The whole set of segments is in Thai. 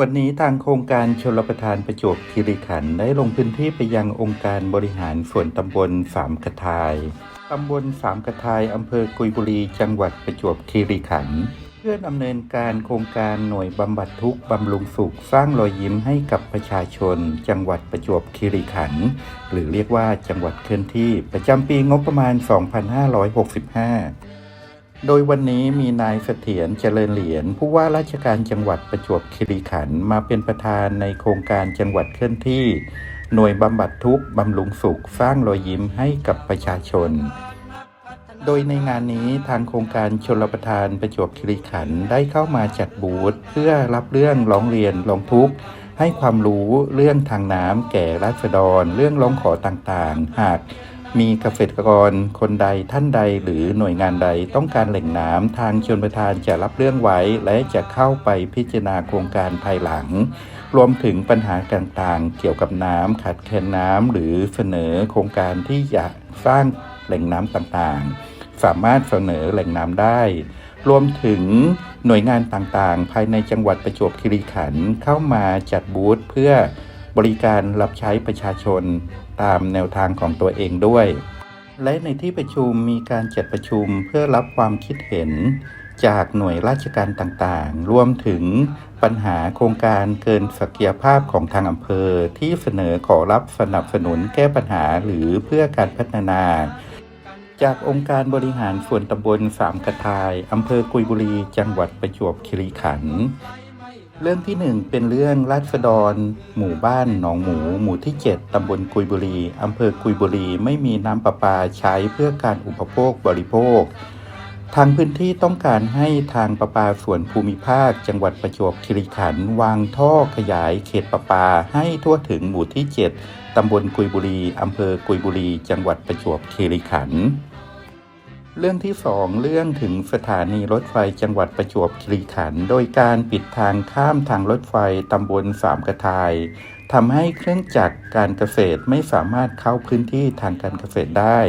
วันนี้ทางโครงการชลประทานประจวบคีรีขันธ์ได้ลงพื้นที่ไปยังองค์การบริหารส่วนตำบลสามกระทาย ตำบลสามกระทายอำเภอกุยบุรี จังหวัดประจวบคีรีขันธ์เพื่อดำเนินการโครงการหน่วยบำบัดทุกข์บำรุงสุขสร้างรอยยิ้มให้กับประชาชน จังหวัดประจวบคีรีขันธ์หรือเรียกว่าจังหวัดเคลื่อนที่ประจำปีงบประมาณ 2565 โดยวันนี้มีนายเสถียรเจริญเหรียญผู้ว่าราชการจังหวัดประจวบคีรีขันธ์มาเป็นประธานในโครงการจังหวัดเคลื่อนที่ หน่วยบำบัดทุกข์บำรุงสุขสร้างรอยยิ้มให้กับประชาชน โดยในงานนี้ทางโครงการชลประทานประจวบคีรีขันธ์ได้เข้ามาจัดบูธเพื่อรับเรื่องร้องเรียนร้องทุกข์ให้ความรู้เรื่องทางน้ำแก่ราษฎร เรื่องร้องขอต่างๆ หาก มีเกษตรกรคนใดท่านใดหรือหน่วยงานใดต้องการแหล่งน้ำทางชนประทานจะรับเรื่องไว้ และจะเข้าไปพิจารณาโครงการภายหลัง รวมถึงปัญหาต่างๆ เกี่ยวกับน้ำขาดแคลนน้ำหรือเสนอโครงการที่จะสร้างแหล่งน้ำต่างๆ สามารถเสนอแหล่งน้ำได้ รวมถึงหน่วยงานต่างๆ ภายในจังหวัดประจวบคีรีขันธ์เข้ามาจัดบูธเพื่อ บริการรับใช้ประชาชนตามแนวทางของตัวเองด้วย และในที่ประชุมมีการจัดประชุมเพื่อรับความคิดเห็นจากหน่วยราชการต่างๆ รวมถึงปัญหาโครงการเกินศักยภาพของทางอำเภอที่เสนอขอรับสนับสนุนแก้ปัญหาหรือเพื่อการพัฒนา จากองค์การบริหารส่วนตำบลสามกระทายอำเภอกุยบุรี จังหวัดประจวบคีรีขันธ์ เรื่องที่หนึ่งเป็นเรื่องราษฎร หมู่บ้านหนองหมู หมู่ที่ 7 ตำบลกุยบุรี อำเภอกุยบุรี ไม่มีน้ำประปาใช้เพื่อการอุปโภคบริโภค ทางพื้นที่ต้องการให้ทางประปาส่วนภูมิภาค จังหวัดประจวบคีรีขันธ์วางท่อขยายเขตประปาให้ทั่วถึงหมู่ที่ 7 ตำบลกุยบุรี อำเภอกุยบุรี จังหวัดประจวบคีรีขันธ์ เรื่องที่สองเรื่องถึงสถานีรถไฟจังหวัดประจวบคีรีขันธ์โดยการปิดทางข้ามทางรถไฟตำบลสามกระทายทำให้เครื่องจักรการเกษตรไม่สามารถเข้าพื้นที่ทางการเกษตรได้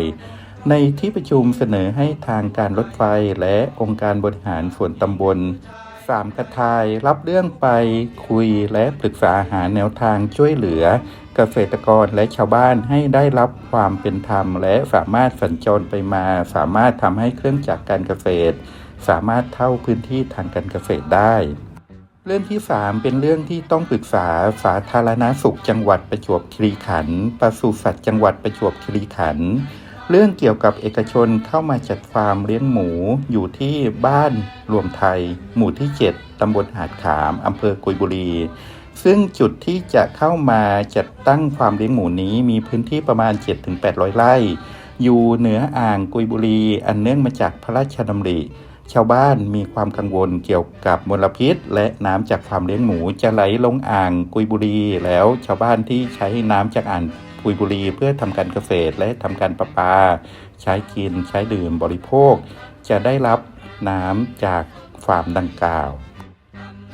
ในที่ประชุมเสนอให้ทางการรถไฟและองค์การบริหารส่วนตำบล สามกระทายรับเรื่องไปคุยและปรึกษาหาแนวทางช่วยเหลือ เกษตรกรและชาวบ้านให้ได้รับความเป็นธรรม และสามารถสัญจรไปมา สามารถทำให้เครื่องจักรการเกษตร สามารถเท่าพื้นที่ทางการเกษตรได้ เรื่องที่ 3 เป็นเรื่องที่ต้องปรึกษาสาธารณสุขจังหวัดประจวบคีรีขันธ์ปศุสัตว์จังหวัดประจวบคีรีขันธ์ เรื่องเกี่ยวกับเอกชนเข้ามาจัดฟาร์มเลี้ยงหมูอยู่ที่บ้านรวมไทย หมู่ที่ 7 ตำบลหาดขาม อำเภอกุยบุรี ซึ่งจุดที่จะเข้ามาจัดตั้งฟาร์มเลี้ยงหมูนี้มีพื้นที่ประมาณ 7-800 ไร่ อยู่เหนืออ่างกุยบุรี อันเนื่องมาจากพระราชดำริ ชาวบ้านมีความกังวลเกี่ยวกับมลพิษ และน้ำจากฟาร์มเลี้ยงหมูจะไหลลงอ่างกุยบุรี แล้วชาวบ้านที่ใช้น้ำจากอ่าง กุยบุรีเพื่อทำการเกษตรและทำการประปา ใช้กินใช้ดื่มบริโภค จะได้รับน้ำจากฟาร์มดังกล่าว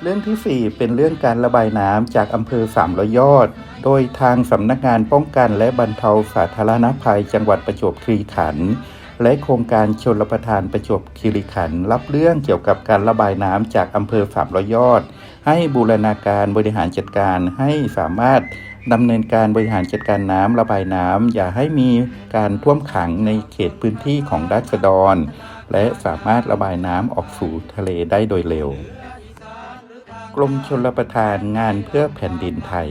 เรื่องที่ 4 เป็นเรื่องการระบายน้ำจากอำเภอสามร้อยยอด โดยทางสำนักงานป้องกันและบรรเทาสาธารณภัย จังหวัดประจวบคีรีขันธ์และโครงการชนรประทานประจวบคีรีขันธ์รับเรื่องเกี่ยวกับการระบายน้ำจากอำเภอสามร้อยยอด ให้บูรณาการบริหารจัดการให้สามารถ ดำเนินการบริหารจัดการน้ำระบายน้ำอย่าให้มีการท่วมขังในเขตพื้นที่ของรัษฎร และสามารถระบายน้ำออกสู่ทะเลได้โดยเร็ว กรมชลประทานงานเพื่อแผ่นดินไทย